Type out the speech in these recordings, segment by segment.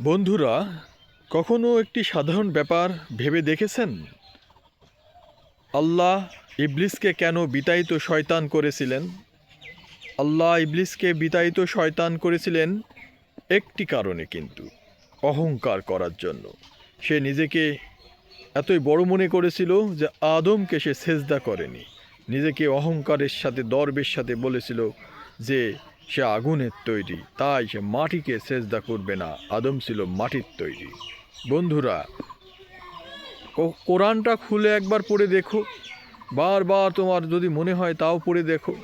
বন্ধুরা, কখনো একটি সাধারণ ব্যাপার ভেবে দেখেছেন? আল্লাহ ইবলিসকে কেন বিতাড়িত শয়তান করেছিলেন? আল্লাহ ইবলিসকে বিতাড়িত শয়তান করেছিলেন একটি কারণে কিন্তু, অহংকার করার জন্য। সে নিজেকে এতই বড় মনে করেছিল যে আদমকে সে সেজদা করেনি। নিজেকে অহংকারের সাথে, দর্বের সাথে বলেছিল যে সে আগুনের তৈরি, তাই সে মাটিকে সেজদা করবে না। আদম ছিল মাটির তৈরি। বন্ধুরা কোরআনটা খুলে একবার পড়ে দেখো। বারবার তোমার যদি মনে হয় তাও পড়ে দেখো।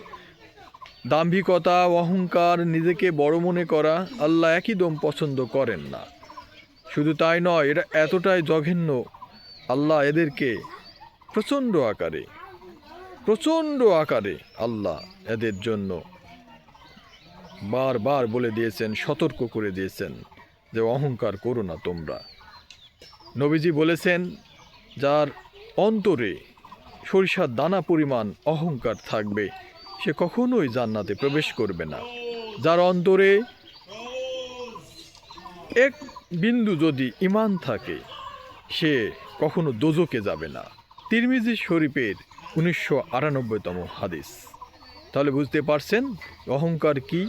দাম্ভিকতা, অহংকার নিজেকে বড় মনে করা আল্লাহ একই দম পছন্দ করেন না। শুধু তাই নয় এটা এতটাই জঘন্য। আল্লাহ এদেরকে প্রচণ্ড আকারে প্রচণ্ড আকারে আল্লাহ এদের জন্য বারবার বলে দিয়েছেন, সতর্ক করে দিয়েছেন যে অহংকার করো না তোমরা। নবীজি বলেছেন, যার অন্তরে সরিষার দানা পরিমাণ অহংকার থাকবে, সে কখনোই জান্নাতে প্রবেশ করবে না। যার অন্তরে এক বিন্দু যদি ইমান থাকে, সে কখনো দোজকে যাবে না। তিরমিজি শরীফের উনিশশো আটানব্বইতম হাদিস। তাহলে বুঝতে পারছেন অহংকার কি?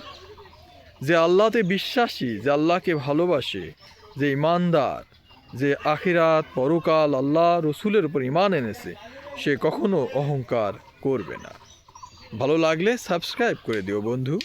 যে আল্লাহতে বিশ্বাসী, যে আল্লাহকে ভালোবাসে, যে ইমানদার, যে আখিরাত, পরকাল আল্লাহ রসুলের উপর ইমান এনেছে, সে কখনো অহংকার করবে না। ভালো লাগলে সাবস্ক্রাইব করে দিও বন্ধু।